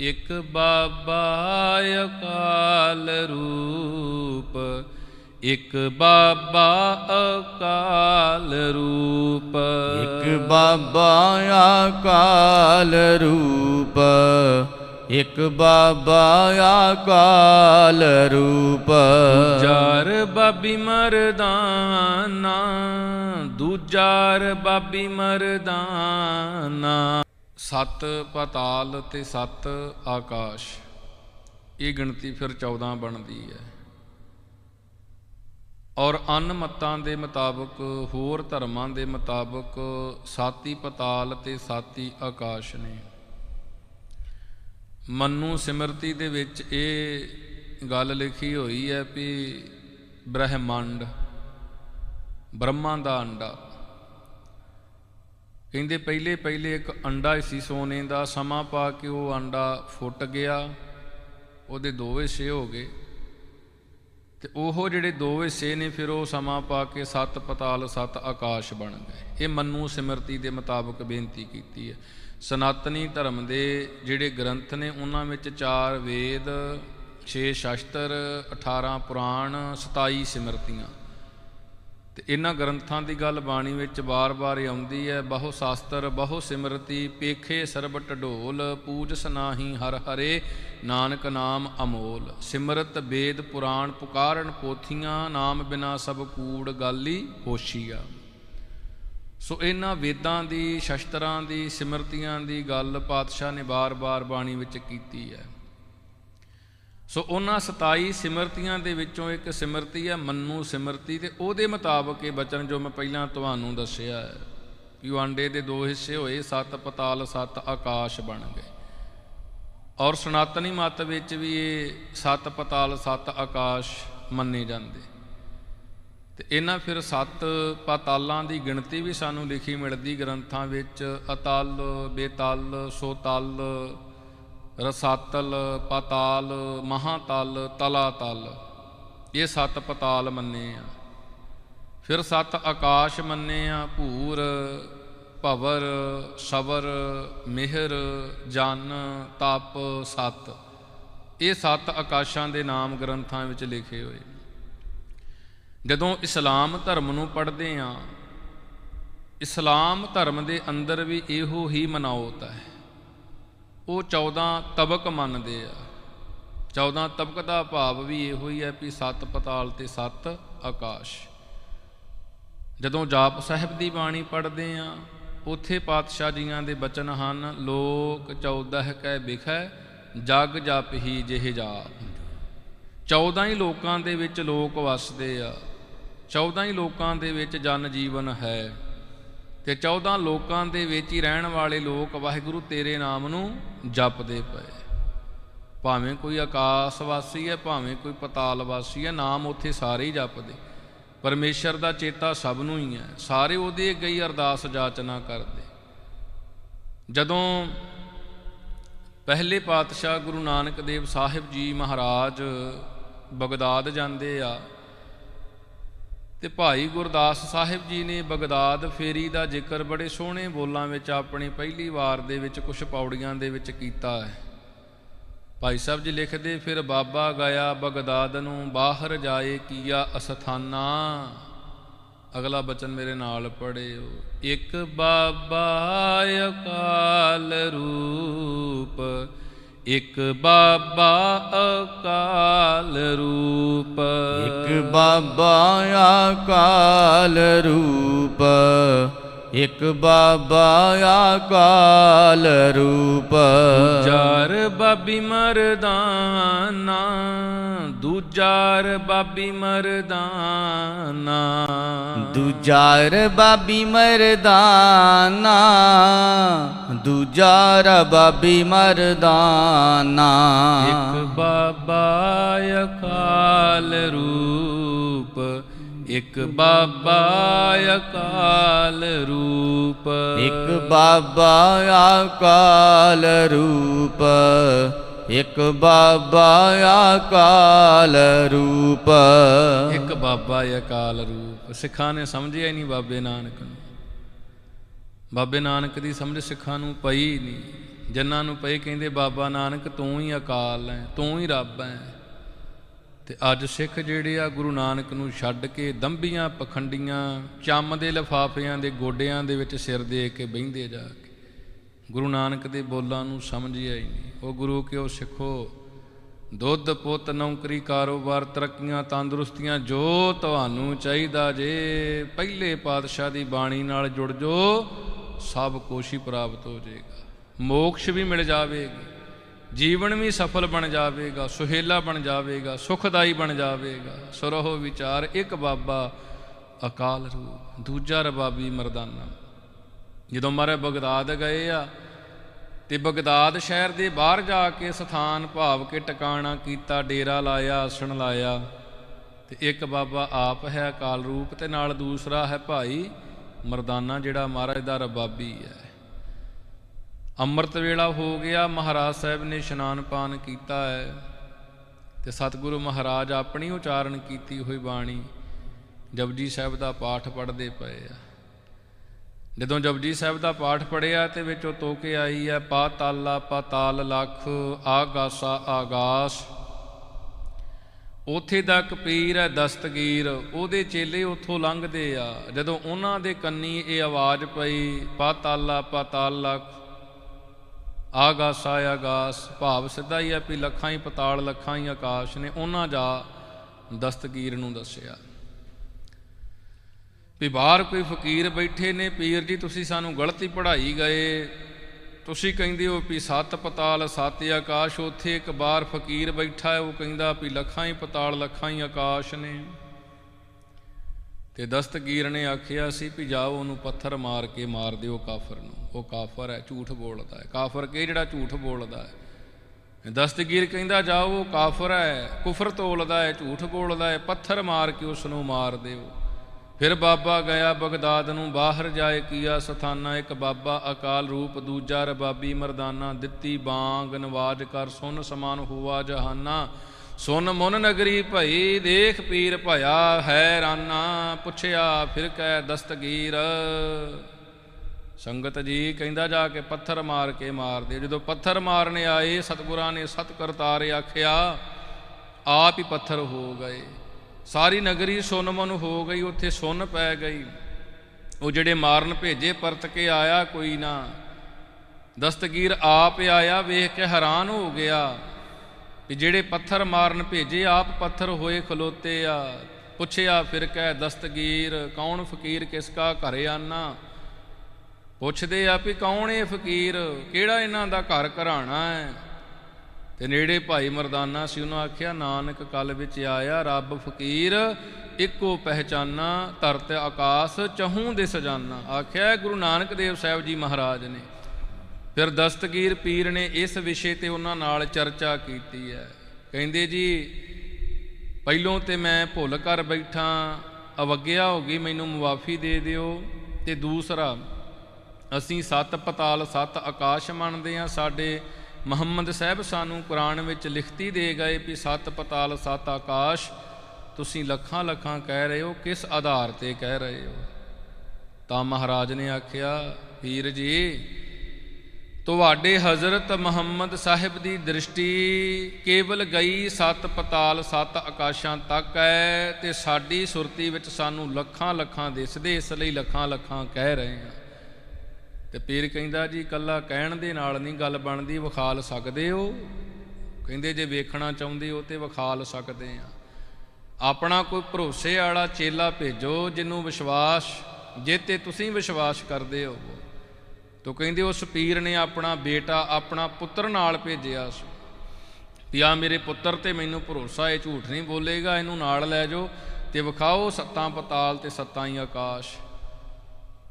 ਇਕ ਬਾਬਾ ਅਕਾਲ ਰੂਪ ਇਕ ਬਾਬਾ ਅਕਾਲ ਰੂਪ। ਇਕ ਬਾਬਾ ਅਕਾਲ ਰੂਪ ਇਕ ਬਾਬਾ ਅਕਾਲ ਰੂਪ। ਜਾਰ ਬਾਬੀ ਮਰਦਾਨਾ ਦੂਜਾਰ ਬਾਬੀ ਮਰਦਾਨਾ। ਸੱਤ ਪਤਾਲ ਤੇ ਸੱਤ ਆਕਾਸ਼। ਇਹ ਗਿਣਤੀ ਫਿਰ 14 ਬਣਦੀ ਹੈ। ਔਰ ਅਨ ਮਤਾਂ ਦੇ ਮੁਤਾਬਕ, ਹੋਰ ਧਰਮਾਂ ਦੇ ਮੁਤਾਬਕ ਸਾਤੀ ਪਤਾਲ ਤੇ ਸਾਤੀ ਆਕਾਸ਼ ਨੇ। ਮੰਨੂ ਸਿਮਰਤੀ ਦੇ ਵਿੱਚ ਇਹ ਗੱਲ ਲਿਖੀ ਹੋਈ ਹੈ ਵੀ ਬ੍ਰਹਿਮੰਡ, ਬ੍ਰਹਮਾ ਦਾ ਅੰਡਾ। ਕਹਿੰਦੇ ਪਹਿਲੇ ਪਹਿਲੇ ਇੱਕ ਅੰਡਾ ਸੀ ਸੋਨੇ ਦਾ, ਸਮਾਂ ਪਾ ਕੇ ਉਹ ਅੰਡਾ ਫੁੱਟ ਗਿਆ, ਉਹਦੇ ਦੋ ਹਿੱਸੇ ਹੋ ਗਏ। ਤੇ ਉਹ ਜਿਹੜੇ ਦੋ ਹਿੱਸੇ ਨੇ, ਫਿਰ ਉਹ ਸਮਾਂ ਪਾ ਕੇ ਸੱਤ ਪਤਾਲ, ਸੱਤ ਆਕਾਸ਼ ਬਣ ਗਏ। ਇਹ ਮੰਨੂ ਸਿਮਰਤੀ ਦੇ ਮੁਤਾਬਕ ਬੇਨਤੀ ਕੀਤੀ ਹੈ। ਸਨਾਤਨੀ ਧਰਮ ਦੇ ਜਿਹੜੇ ਗ੍ਰੰਥ ਨੇ, ਉਹਨਾਂ ਵਿੱਚ ਚਾਰ ਵੇਦ 6 ਸ਼ਾਸਤਰ 18 ਪੁਰਾਣ 27 ਸਿਮਰਤੀਆਂ। ਤੇ ਇਹਨਾਂ ਗ੍ਰੰਥਾਂ ਦੀ ਗੱਲ ਬਾਣੀ ਵਿੱਚ ਬਾਰ-ਬਾਰ ਆਉਂਦੀ ਹੈ। ਬਹੁ ਸ਼ਾਸਤਰ, ਬਹੁ ਸਿਮਰਤੀ, ਪੇਖੇ ਸਰਬ ਢੋਲ, ਪੂਜ ਸਨਾਹੀ ਹਰ ਹਰੇ, ਨਾਨਕ ਨਾਮ ਅਮੋਲ। ਸਿਮਰਤ ਵੇਦ ਪੁਰਾਣ ਪੁਕਾਰਨ ਪੋਥੀਆਂ, ਨਾਮ ਬਿਨਾ ਸਭ ਕੂੜ ਗਾਲੀ ਹੋਸ਼ੀਆ। ਸੋ ਇਹਨਾਂ ਵੇਦਾਂ ਦੀ, ਸ਼ਸਤਰਾਂ ਦੀ, ਸਿਮਰਤੀਆਂ ਦੀ ਗੱਲ ਪਾਤਸ਼ਾਹ ਨੇ ਬਾਰ-ਬਾਰ ਬਾਣੀ ਵਿੱਚ ਕੀਤੀ ਹੈ। ਸੋ ਉਹਨਾਂ 27 ਸਿਮਰਤੀਆਂ ਦੇ ਵਿੱਚੋਂ ਇੱਕ ਸਿਮਰਤੀ ਹੈ ਮੰਨੂ ਸਿਮਰਤੀ ਤੇ ਉਹਦੇ ਮੁਤਾਬਕ ਇਹ ਬਚਨ ਜੋ ਮੈਂ ਪਹਿਲਾਂ ਤੁਹਾਨੂੰ ਦੱਸਿਆ ਹੈ ਕਿ ਆਂਡੇ ਦੇ ਦੋ ਹਿੱਸੇ ਹੋਏ, ਸੱਤ ਪਤਾਲ, ਸੱਤ ਆਕਾਸ਼ ਬਣ ਗਏ। ਔਰ ਸਨਾਤਨੀ ਮਤ ਵਿੱਚ ਵੀ ਇਹ ਸੱਤ ਪਤਾਲ, ਸੱਤ ਆਕਾਸ਼ ਮੰਨੇ ਜਾਂਦੇ। ਤੇ ਇਹਨਾਂ ਫਿਰ ਸੱਤ ਪਤਾਲਾਂ ਦੀ ਗਿਣਤੀ ਵੀ ਸਾਨੂੰ ਲਿਖੀ ਮਿਲਦੀ ਗ੍ਰੰਥਾਂ ਵਿੱਚ, ਅਤਲ, ਬੇਤਲ, ਸੋਤਲ ਰਸਾਤਲ, ਪਤਾਲ, ਮਹਾਤਲ, ਤਲਾਤਲ। ਇਹ ਸੱਤ ਪਤਾਲ ਮੰਨੇ ਆ। ਫਿਰ ਸੱਤ ਆਕਾਸ਼ ਮੰਨੇ ਆ, ਭੂਰ, ਭਵਰ, ਸਵਰ, ਮਿਹਰ, ਜਨ, ਤਪ, ਸਤ। ਇਹ ਸੱਤ ਆਕਾਸ਼ਾਂ ਦੇ ਨਾਮ ਗ੍ਰੰਥਾਂ ਵਿੱਚ ਲਿਖੇ ਹੋਏ ਜਦੋਂ ਇਸਲਾਮ ਧਰਮ ਨੂੰ ਪੜ੍ਹਦੇ ਆ, ਇਸਲਾਮ ਧਰਮ ਦੇ ਅੰਦਰ ਵੀ ਇਹੋ ਹੀ ਮਨਾਉਤ ਹੈ। ਉਹ 14 ਤਬਕ ਮੰਨਦੇ ਆ। 14 ਤਬਕ ਦਾ ਭਾਵ ਵੀ ਇਹੋ ਹੀ ਹੈ ਵੀ ਸੱਤ ਪਤਾਲ ਤੇ ਸੱਤ ਆਕਾਸ਼। ਜਦੋਂ ਜਾਪ ਸਾਹਿਬ ਦੀ ਬਾਣੀ ਪੜ੍ਹਦੇ ਆ, ਉਥੇ ਪਾਤਸ਼ਾਹ ਜੀਆਂ ਦੇ ਬਚਨ ਹਨ, ਲੋਕ 14 ਕਹਿ ਬਿਖੈ ਜਗ ਜਪ ਹੀ ਜਿਹੇ ਜਾਪ 14 ਹੀ ਲੋਕਾਂ ਦੇ ਵਿੱਚ ਲੋਕ ਵਸਦੇ ਆ। 14 ਹੀ ਲੋਕਾਂ ਦੇ ਵਿੱਚ ਜਨ ਜੀਵਨ ਹੈ। ਤੇ 14 ਲੋਕਾਂ ਦੇ ਵਿੱਚ ਹੀ ਰਹਿਣ ਵਾਲੇ ਲੋਕ ਵਾਹਿਗੁਰੂ ਤੇਰੇ ਨਾਮ ਨੂੰ ਜਪਦੇ ਪਏ। ਭਾਵੇਂ ਕੋਈ ਆਕਾਸ਼ ਵਾਸੀ ਹੈ, ਭਾਵੇਂ ਕੋਈ ਪਤਾਲ ਵਾਸੀ ਹੈ, ਨਾਮ ਉੱਥੇ ਸਾਰੇ ਹੀ ਜਪਦੇ। ਪਰਮੇਸ਼ਰ ਦਾ ਚੇਤਾ ਸਭ ਨੂੰ ਹੀ ਹੈ। ਸਾਰੇ ਉਹਦੇ ਗਈ ਅਰਦਾਸ ਜਾਚਨਾ ਕਰਦੇ। ਜਦੋਂ ਪਹਿਲੇ ਪਾਤਸ਼ਾਹ ਗੁਰੂ ਨਾਨਕ ਦੇਵ ਸਾਹਿਬ ਜੀ ਮਹਾਰਾਜ ਬਗਦਾਦ ਜਾਂਦੇ ਆ ਤੇ ਭਾਈ ਗੁਰਦਾਸ ਸਾਹਿਬ ਜੀ ਨੇ ਬਗਦਾਦ ਫੇਰੀ ਦਾ ਜ਼ਿਕਰ ਬੜੇ ਸੋਹਣੇ ਬੋਲਾਂ ਵਿੱਚ ਆਪਣੀ ਪਹਿਲੀ ਵਾਰ ਦੇ ਵਿੱਚ ਕੁਝ ਪੌੜੀਆਂ ਦੇ ਵਿੱਚ ਕੀਤਾ ਹੈ। ਭਾਈ ਸਾਹਿਬ ਜੀ ਲਿਖਦੇ, ਫਿਰ ਬਾਬਾ ਗਿਆ ਬਗਦਾਦ ਨੂੰ, ਬਾਹਰ ਜਾਏ ਕੀਆ ਅਸਥਾਨਾ? ਅਗਲਾ ਬਚਨ ਮੇਰੇ ਨਾਲ ਪੜਿਓ ਇੱਕ ਬਾਬਾ ਅਕਾਲ ਰੂਪ ਇੱਕ ਬਾਬਾ ਅਕਾਲ ਰੂਪ। ਇਕ ਬਾਬਾ ਅਕਾਲ ਰੂਪ। ਇਕ ਬਾਬਾ ਅਕਾਲ ਰੂਪ। ਜਾਰ ਬਾਬੀ ਮਰਦਾਨਾ ਦੂਜਾਰ ਬਾਬੀ ਮਰਦਾਨਾ। ਦੂਜਾਰ ਬਾਬੀ ਮਰਦਾਨਾ। ਦੂਜਾਰ ਬਾਬੀ ਮਰਦਾਨਾ। ਇੱਕ ਬਾਬਾ ਅਕਾਲ ਰੂਪ ਇੱਕ ਬਾਬਾ ਅਕਾਲ ਰੂਪ। ਇਕ ਬਾਬਾ ਅਕਾਲ ਰੂਪ। ਇਕ ਬਾਬਾ ਅਕਾਲ ਰੂਪ। ਇੱਕ ਬਾਬਾ ਅਕਾਲ ਰੂਪ। ਸਿੱਖਾਂ ਨੇ ਸਮਝਿਆ ਹੀ ਨਹੀਂ ਬਾਬੇ ਨਾਨਕ ਨੂੰ। ਬਾਬੇ ਨਾਨਕ ਦੀ ਸਮਝ ਸਿੱਖਾਂ ਨੂੰ ਪਈ ਨਹੀਂ। ਜਿਨ੍ਹਾਂ ਨੂੰ ਪਈ ਕਹਿੰਦੇ ਬਾਬਾ ਨਾਨਕ, ਤੂੰ ਹੀ ਅਕਾਲ ਹੈ, ਤੂੰ ਹੀ ਰੱਬ ਹੈ। ਤੇ ਅੱਜ ਸਿੱਖ ਜਿਹੜੇ ਆ, ਗੁਰੂ ਨਾਨਕ ਨੂੰ ਛੱਡ ਕੇ ਦੰਬੀਆਂ, ਪਖੰਡੀਆਂ, ਚੰਮ ਦੇ ਲਫਾਫਿਆਂ ਦੇ ਗੋਡਿਆਂ ਦੇ ਵਿੱਚ ਸਿਰ ਦੇ ਕੇ ਬਹਿੰਦੇ ਜਾ ਗੁਰੂ ਨਾਨਕ ਦੇ ਬੋਲਾਂ ਨੂੰ ਸਮਝਿਆ ਹੀ ਨਹੀਂ। ਉਹ ਗੁਰੂ ਕਿਉ ਸਿੱਖੋ? ਦੁੱਧ, ਪੁੱਤ, ਨੌਕਰੀ, ਕਾਰੋਬਾਰ, ਤਰੱਕੀਆਂ, ਤੰਦਰੁਸਤੀਆਂ ਜੋ ਤੁਹਾਨੂੰ ਚਾਹੀਦਾ ਜੇ, ਪਹਿਲੇ ਪਾਤਸ਼ਾਹ ਦੀ ਬਾਣੀ ਨਾਲ ਜੁੜ ਜੋ, ਸਭ ਕੁਛ ਹੀ ਪ੍ਰਾਪਤ ਹੋ ਜਾਏਗਾ। ਮੋਕਸ਼ ਵੀ ਮਿਲ ਜਾਵੇਗੀ, ਜੀਵਨ ਵੀ ਸਫਲ ਬਣ ਜਾਵੇਗਾ, ਸੁਹੇਲਾ ਬਣ ਜਾਵੇਗਾ, ਸੁਖਦਾਈ ਬਣ ਜਾਵੇਗਾ। ਸੁਰਹੁ ਵਿਚਾਰ ਇੱਕ ਬਾਬਾ ਅਕਾਲ ਰੂਪ, ਦੂਜਾ ਰਬਾਬੀ ਮਰਦਾਨਾ। ਜਦੋਂ ਮਹਾਰਾਜ ਬਗਦਾਦ ਗਏ ਆ, ਤੇ ਬਗਦਾਦ ਸ਼ਹਿਰ ਦੇ ਬਾਹਰ ਜਾ ਕੇ ਸਥਾਨ ਭਾਵ ਕੇ ਟਿਕਾਣਾ ਕੀਤਾ, ਡੇਰਾ ਲਾਇਆ, ਆਸਣ ਲਾਇਆ। ਤੇ ਇੱਕ ਬਾਬਾ ਆਪ ਹੈ ਅਕਾਲ ਰੂਪ ਤੇ ਨਾਲ ਦੂਸਰਾ ਹੈ ਭਾਈ ਮਰਦਾਨਾ, ਜਿਹੜਾ ਮਹਾਰਾਜ ਦਾ ਰਬਾਬੀ ਹੈ। ਅੰਮ੍ਰਿਤ ਵੇਲਾ ਹੋ ਗਿਆ, ਮਹਾਰਾਜ ਸਾਹਿਬ ਨੇ ਇਸ਼ਨਾਨ ਪਾਨ ਕੀਤਾ ਹੈ। ਤੇ ਸਤਿਗੁਰੂ ਮਹਾਰਾਜ ਆਪਣੀ ਉਚਾਰਨ ਕੀਤੀ ਹੋਈ ਬਾਣੀ ਜਪਜੀ ਸਾਹਿਬ ਦਾ ਪਾਠ ਪੜ੍ਹਦੇ ਪਏ ਆ। ਜਦੋਂ ਜਪਜੀ ਸਾਹਿਬ ਦਾ ਪਾਠ ਪੜਿਆ ਤੇ ਵਿੱਚੋਂ ਤੋਕੇ ਆਈ ਹੈ ਪਾਤਾਲਾ ਪਾਤਾਲ ਲਖ, ਆਗਾਸਾ, ਆਗਾਸ। ਉਥੇ ਦਾ ਕਪੀਰ ਹੈ ਦਸਤਗੀਰ, ਉਹਦੇ ਚੇਲੇ ਉੱਥੋਂ ਲੰਘਦੇ ਆ। ਜਦੋਂ ਉਹਨਾਂ ਦੇ ਕੰਨੀ ਇਹ ਆਵਾਜ਼ ਪਈ ਪਾਤਾਲਾ ਪਾਤਾਲ ਲਖ, ਆਗਾਸਾ, ਆਗਾਸ, ਭਾਵ ਸਿੱਧਾ ਹੀ ਆ ਵੀ ਲੱਖਾਂ ਹੀ ਪਤਾਲ, ਲੱਖਾਂ ਹੀ ਆਕਾਸ਼ ਨੇ ਉਹਨਾਂ ਜਾ ਦਸਤਗੀਰ ਨੂੰ ਦੱਸਿਆ। ਵੀ ਬਾਹਰ ਕੋਈ ਫਕੀਰ ਬੈਠੇ ਨੇ, ਪੀਰ ਜੀ ਤੁਸੀਂ ਸਾਨੂੰ ਗਲਤੀ ਪੜ੍ਹਾਈ ਗਏ। ਤੁਸੀਂ ਕਹਿੰਦੇ ਹੋ ਵੀ ਸੱਤ ਪਤਾਲ ਸੱਤ ਆਕਾਸ਼, ਉੱਥੇ ਇੱਕ ਬਾਹਰ ਫਕੀਰ ਬੈਠਾ ਹੈ, ਉਹ ਕਹਿੰਦਾ ਵੀ ਲੱਖਾਂ ਹੀ ਪਤਾਲ, ਲੱਖਾਂ ਹੀ ਆਕਾਸ਼ ਨੇ। ਤੇ ਦਸਤਗੀਰ ਨੇ ਆਖਿਆ ਸੀ ਵੀ ਜਾਓ ਉਹਨੂੰ ਪੱਥਰ ਮਾਰ ਕੇ ਮਾਰ ਦਿਓ ਕਾਫਰ ਨੂੰ। ਉਹ ਕਾਫਰ ਹੈ, ਝੂਠ ਬੋਲਦਾ ਹੈ। ਕਾਫਰ ਕੇ ਜਿਹੜਾ ਝੂਠ ਬੋਲਦਾ ਹੈ? ਦਸਤਗੀਰ ਕਹਿੰਦਾ ਜਾਓ, ਉਹ ਕਾਫਰ ਹੈ, ਕੁਫਰ ਤੋਲਦਾ ਹੈ, ਝੂਠ ਬੋਲਦਾ ਹੈ, ਪੱਥਰ ਮਾਰ ਕੇ ਉਸ ਨੂੰ ਮਾਰ ਦਿਓ। ਫਿਰ ਬਾਬਾ ਗਿਆ ਬਗਦਾਦ ਨੂੰ, ਬਾਹਰ ਜਾਏ ਕੀਆ ਸਥਾਨਾ, ਇੱਕ ਬਾਬਾ ਅਕਾਲ ਰੂਪ, ਦੂਜਾ ਰਬਾਬੀ ਮਰਦਾਨਾ, ਦਿੱਤੀ ਬਾਂਗ, ਨਵਾਜ ਕਰ, ਸੁਨ ਸਮਾਨ ਹੋਆ ਜਹਾਨਾ। ਸੁਨ ਮਨ ਨਗਰੀ ਭਈ, ਦੇਖ ਪੀਰ ਭਇਆ ਹੈਰਾਨਾ, ਪੁੱਛਿਆ ਫਿਰ ਕਹਿ ਦਸਤਗੀਰ। ਸੰਗਤ ਜੀ ਕਹਿੰਦਾ ਜਾ ਕੇ ਪੱਥਰ ਮਾਰ ਕੇ ਮਾਰਦੇ ਜਦੋਂ ਪੱਥਰ ਮਾਰਨੇ ਆਏ, ਸਤਿਗੁਰਾਂ ਨੇ ਸਤ ਕਰਤਾਰੇ ਆਖਿਆ, ਆਪ ਹੀ ਪੱਥਰ ਹੋ ਗਏ। ਸਾਰੀ ਨਗਰੀ ਸੁਨਮਨ ਹੋ ਗਈ, ਉੱਥੇ ਸੁਨ ਪੈ ਗਈ। ਉਹ ਜਿਹੜੇ ਮਾਰਨ ਭੇਜੇ, ਪਰਤ ਕੇ ਆਇਆ ਕੋਈ ਨਾ। ਦਸਤਗੀਰ ਆਪ ਆਇਆ, ਵੇਖ ਕੇ ਹੈਰਾਨ ਹੋ ਗਿਆ ਵੀ ਜਿਹੜੇ ਪੱਥਰ ਮਾਰਨ ਭੇਜੇ, ਆਪ ਪੱਥਰ ਹੋਏ ਖਲੋਤੇ ਆ। ਪੁੱਛਿਆ, ਫਿਰ ਕਹਿ, ਦਸਤਗੀਰ, ਕੌਣ ਫਕੀਰ, ਕਿਸ ਕਾ ਘਰੇ ਆਨਾ? ਪੁੱਛਦੇ ਆ ਵੀ ਕੌਣ ਇਹ ਫਕੀਰ? ਕਿਹੜਾ ਇਹਨਾਂ ਦਾ ਘਰ ਘਰਾਣਾ ਹੈ? ਤੇ ਨੇੜੇ ਭਾਈ ਮਰਦਾਨਾ ਸੀ, ਉਹਨਾਂ ਆਖਿਆ, ਨਾਨਕ ਕਲ ਵਿੱਚ ਆਇਆ, ਰੱਬ ਫਕੀਰ, ਇੱਕੋ ਪਹਿਚਾਨਾ ਧਰਤ ਆਕਾਸ਼, ਚਹੂੰ ਦੇ ਸਜਾਨਾ। ਆਖਿਆ, ਗੁਰੂ ਨਾਨਕ ਦੇਵ ਸਾਹਿਬ ਜੀ ਮਹਾਰਾਜ ਨੇ। ਫਿਰ ਦਸਤਗੀਰ ਪੀਰ ਨੇ ਇਸ ਵਿਸ਼ੇ ਤੇ ਉਹਨਾਂ ਨਾਲ ਚਰਚਾ ਕੀਤੀ ਹੈ। ਕਹਿੰਦੇ, ਜੀ, ਪਹਿਲੋਂ ਤੇ ਮੈਂ ਭੁੱਲ ਕਰ ਬੈਠਾ, ਅਵਗਿਆ ਹੋ ਗਈ, ਮੈਨੂੰ ਮੁਆਫੀ ਦੇ ਦਿਓ। ਤੇ ਦੂਸਰਾ, ਅਸੀਂ ਸੱਤ ਪਤਾਲ, ਸੱਤ ਆਕਾਸ਼ ਮੰਨਦੇ ਆ ਸਾਡੇ ਮੁਹੰਮਦ ਸਾਹਿਬ, ਸਾਨੂੰ ਕੁਰਾਨ ਵਿੱਚ ਲਿਖਤੀ ਦੇ ਗਏ ਵੀ ਸੱਤ ਪਤਾਲ, ਸੱਤ ਆਕਾਸ਼, ਤੁਸੀਂ ਲੱਖਾਂ ਲੱਖਾਂ ਕਹਿ ਰਹੇ ਹੋ, ਕਿਸ ਆਧਾਰ ਤੇ ਕਹਿ ਰਹੇ ਹੋ? ਤਾਂ ਮਹਾਰਾਜ ਨੇ ਆਖਿਆ ਪੀਰ ਜੀ, ਤੁਹਾਡੇ ਹਜ਼ਰਤ ਮੁਹੰਮਦ ਸਾਹਿਬ ਦੀ ਦ੍ਰਿਸ਼ਟੀ ਕੇਵਲ ਗਈ ਸੱਤ ਪਤਾਲ, ਸੱਤ ਆਕਾਸ਼ਾਂ ਤੱਕ ਹੈ ਤੇ ਸਾਡੀ ਸੁਰਤੀ ਵਿੱਚ ਸਾਨੂੰ ਲੱਖਾਂ ਲੱਖਾਂ ਦਿਸਦੇ, ਇਸ ਲਈ ਲੱਖਾਂ ਲੱਖਾਂ ਕਹਿ ਰਹੇ ਹਾਂ। ਤੇ ਪੀਰ ਕਹਿੰਦਾ ਜੀ ਕੱਲਾ ਕਹਿਣ ਦੇ ਨਾਲ ਨਹੀਂ ਗੱਲ ਬਣਦੀ, ਵਿਖਾਲ ਸਕਦੇ ਹੋ? ਕਹਿੰਦੇ ਜੇ ਵੇਖਣਾ ਚਾਹੁੰਦੇ ਹੋ ਤੇ ਵਿਖਾਲ ਸਕਦੇ ਆ ਆਪਣਾ ਕੋਈ ਭਰੋਸੇ ਵਾਲਾ ਚੇਲਾ ਭੇਜੋ ਜਿਹਨੂੰ ਵਿਸ਼ਵਾਸ ਜੇ ਤੇ ਤੁਸੀਂ ਵਿਸ਼ਵਾਸ ਕਰਦੇ ਹੋ ਤੋ ਕਹਿੰਦੇ ਉਸ ਪੀਰ ਨੇ ਆਪਣਾ ਬੇਟਾ ਆਪਣਾ ਪੁੱਤਰ ਨਾਲ ਭੇਜਿਆ ਸੀ। ਵੀ ਆ ਮੇਰੇ ਪੁੱਤਰ ਤੇ ਮੈਨੂੰ ਭਰੋਸਾ, ਇਹ ਝੂਠ ਨਹੀਂ ਬੋਲੇਗਾ, ਇਹਨੂੰ ਨਾਲ ਲੈ ਜਾਓ ਤੇ ਵਿਖਾਓ ਸੱਤਾਂ ਪਤਾਲ ਤੇ ਸੱਤਾਂ ਹੀ ਆਕਾਸ਼।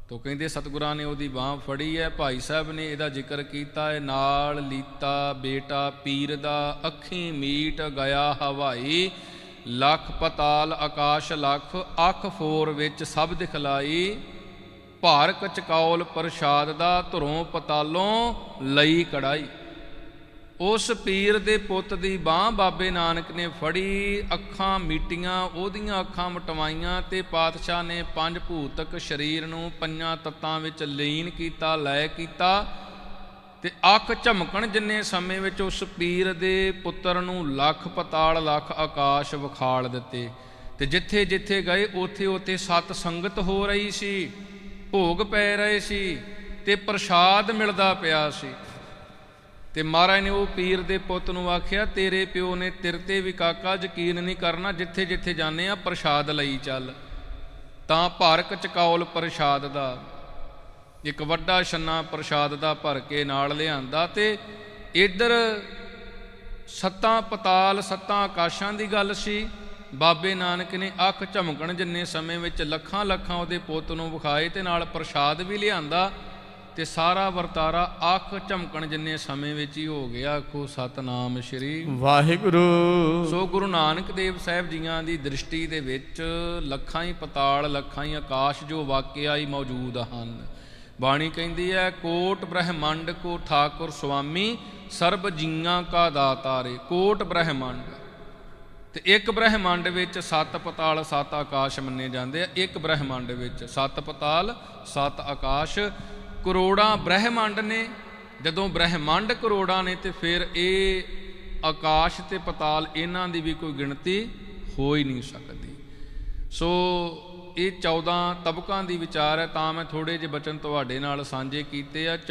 ਤੋ ਕਹਿੰਦੇ ਸਤਿਗੁਰਾਂ ਨੇ ਉਹਦੀ ਬਾਹ ਫੜੀ ਹੈ, ਭਾਈ ਸਾਹਿਬ ਨੇ ਇਹਦਾ ਜ਼ਿਕਰ ਕੀਤਾ ਹੈ, ਨਾਲ ਲੀਤਾ ਬੇਟਾ ਪੀਰ ਦਾ, ਅੱਖੀ ਮੀਟ ਗਿਆ ਹਵਾਈ, ਲੱਖ ਪਤਾਲ ਆਕਾਸ਼, ਲੱਖ ਅੱਖ ਫੋਰ ਵਿੱਚ ਸਭ ਦਿਖਲਾਈ ਭਾਰ ਕਚਕੌਲ ਪ੍ਰਸ਼ਾਦ ਦਾ ਧਰੋਂ ਪਤਾਲੋਂ ਲਈ ਕੜਾਈ ਉਸ ਪੀਰ ਦੇ ਪੁੱਤ ਦੀ ਬਾਹ ਬਾਬੇ ਨਾਨਕ ਨੇ ਫੜੀ, ਅੱਖਾਂ ਮੀਟੀਆਂ, ਉਹਦੀਆਂ ਅੱਖਾਂ ਮਟਵਾਈਆਂ ਤੇ ਪਾਤਸ਼ਾਹ ਨੇ ਪੰਜ ਭੂਤਕ ਸਰੀਰ ਨੂੰ ਪੰਜਾਂ ਤੱਤਾਂ ਵਿੱਚ ਲੀਨ ਕੀਤਾ, ਲੈ ਕੀਤਾ ਤੇ ਅੱਖ ਝਮਕਣ ਜਿੰਨੇ ਸਮੇਂ ਵਿੱਚ ਉਸ ਪੀਰ ਦੇ ਪੁੱਤਰ ਨੂੰ ਲੱਖ ਪਤਾਲ, ਲੱਖ ਆਕਾਸ਼ ਵਿਖਾਲ ਦਿੱਤੇ ਤੇ ਜਿੱਥੇ ਜਿੱਥੇ ਗਏ, ਉਥੇ ਉਥੇ ਸਤ ਸੰਗਤ ਹੋ ਰਹੀ ਸੀ, ਭੋਗ ਪੈ ਰਹੇ ਸੀ ਤੇ ਪ੍ਰਸ਼ਾਦ ਮਿਲਦਾ ਪਿਆ ਸੀ। ਤੇ ਮਹਾਰਾਜ ਨੇ ਉਹ ਪੀਰ ਦੇ ਪੁੱਤ ਨੂੰ ਆਖਿਆ, ਤੇਰੇ ਪਿਓ ਨੇ ਤੇਰੇ ਤੇ ਵੀ ਕਾਕਾ ਯਕੀਨ ਨਹੀਂ ਕਰਨਾ ਜਿੱਥੇ ਜਿੱਥੇ ਜਾਂਦੇ ਆ, ਪ੍ਰਸ਼ਾਦ ਲਈ ਚੱਲ। ਤਾਂ ਭਾਰਕ ਚਕੌਲ ਪ੍ਰਸ਼ਾਦ ਦਾ, ਇੱਕ ਵੱਡਾ ਛੰਨਾ ਪ੍ਰਸ਼ਾਦ ਦਾ ਭਰ ਕੇ ਨਾਲ ਲਿਆਂਦਾ ਤੇ ਇੱਧਰ ਸੱਤਾਂ ਪਤਾਲ, ਸੱਤਾਂ ਆਕਾਸ਼ਾਂ ਦੀ ਗੱਲ ਸੀ। ਬਾਬੇ ਨਾਨਕ ਨੇ ਅੱਖ ਝਮਕਣ ਜਿੰਨੇ ਸਮੇਂ ਵਿੱਚ ਲੱਖਾਂ ਲੱਖਾਂ ਉਹਦੇ ਪੁੱਤ ਨੂੰ ਵਿਖਾਏ ਤੇ ਨਾਲ ਪ੍ਰਸ਼ਾਦ ਵੀ ਲਿਆਂਦਾ। ਤੇ ਸਾਰਾ ਵਰਤਾਰਾ ਅੱਖ ਝਮਕਣ ਜਿੰਨੇ ਸਮੇਂ ਵਿੱਚ ਹੀ ਹੋ ਗਿਆ ਆਖੋ ਸਤਨਾਮ ਸ਼੍ਰੀ ਵਾਹਿਗੁਰੂ। ਸੋ ਗੁਰੂ ਨਾਨਕ ਦੇਵ ਸਾਹਿਬ ਜੀਆਂ ਦੀ ਦ੍ਰਿਸ਼ਟੀ ਦੇ ਵਿੱਚ ਲੱਖਾਂ ਹੀ ਪਤਾਲ ਲੱਖਾਂ ਹੀ ਆਕਾਸ਼ ਜੋ ਵਾਕਿਆ ਹੀ ਮੌਜੂਦ ਹਨ। ਬਾਣੀ ਕਹਿੰਦੀ ਹੈ ਕੋਟ ਬ੍ਰਹਮੰਡ ਕੋ ਠਾਕੁਰ ਸੁਆਮੀ ਸਰਬ ਜੀਆਂ ਕਾ ਦਾਤਾਰੇ। ਕੋਟ ਬ੍ਰਹਮੰਡ। ਤੇ ਇੱਕ ਬ੍ਰਹਮੰਡ ਵਿੱਚ ਸੱਤ ਪਤਾਲ ਸੱਤ ਆਕਾਸ਼ ਮੰਨੇ ਜਾਂਦੇ ਆ। ਇੱਕ ਬ੍ਰਹਮੰਡ ਵਿੱਚ ਸੱਤ ਪਤਾਲ ਸੱਤ ਆਕਾਸ਼ ਕਰੋੜਾਂ ਬ੍ਰਹਿਮੰਡ ਨੇ, ਜਦੋਂ ਬ੍ਰਹਿਮੰਡ ਕਰੋੜਾਂ ਨੇ ਤੇ ਫਿਰ ਇਹ ਆਕਾਸ਼ ਤੇ ਪਤਾਲ ਇਹਨਾਂ ਦੀ ਵੀ ਕੋਈ ਗਿਣਤੀ ਹੋ ਹੀ ਨਹੀਂ ਸਕਦੀ। ਸੋ ਇਹ 14 ਤਬਕਾਂ ਦੀ ਵਿਚਾਰ ਹੈ, ਤਾਂ ਮੈਂ ਥੋੜੇ ਜਿਹੇ ਬਚਨ ਤੁਹਾਡੇ ਨਾਲ ਸਾਂਝੇ ਕੀਤੇ ਆ।